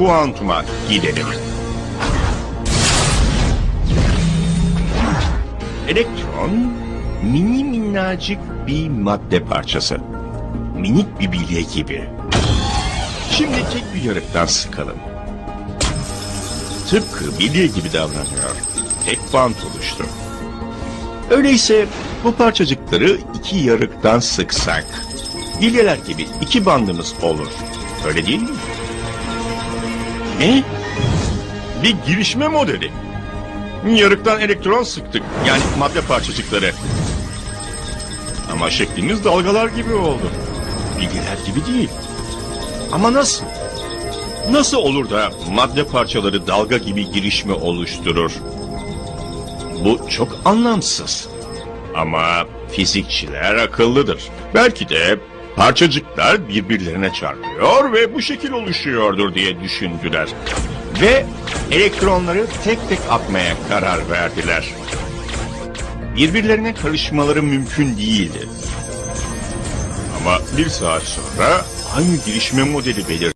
kuantuma gidelim. Elektron mini minnacık bir madde parçası. Minik bir bilye gibi. Şimdi tek bir yarıktan sıkalım. Tıpkı bilye gibi davranıyor. Tek bant oluştu. Öyleyse bu parçacıkları iki yarıktan sıksak, bilyeler gibi iki bandımız olur. Öyle değil mi? Ne? Bir girişme modeli. Yarıktan elektron sıktık. Yani madde parçacıkları. Ama şeklimiz dalgalar gibi oldu. Bilyeler gibi değil. Ama nasıl? Nasıl olur da madde parçaları dalga gibi girişme oluşturur? Bu çok anlamsız. Ama fizikçiler akıllıdır. Belki de parçacıklar birbirlerine çarpıyor ve bu şekil oluşuyordur diye düşündüler. Ve elektronları tek tek atmaya karar verdiler. Birbirlerine karışmaları mümkün değildi. Ama bir saat sonra aynı girişme modeli belirdi.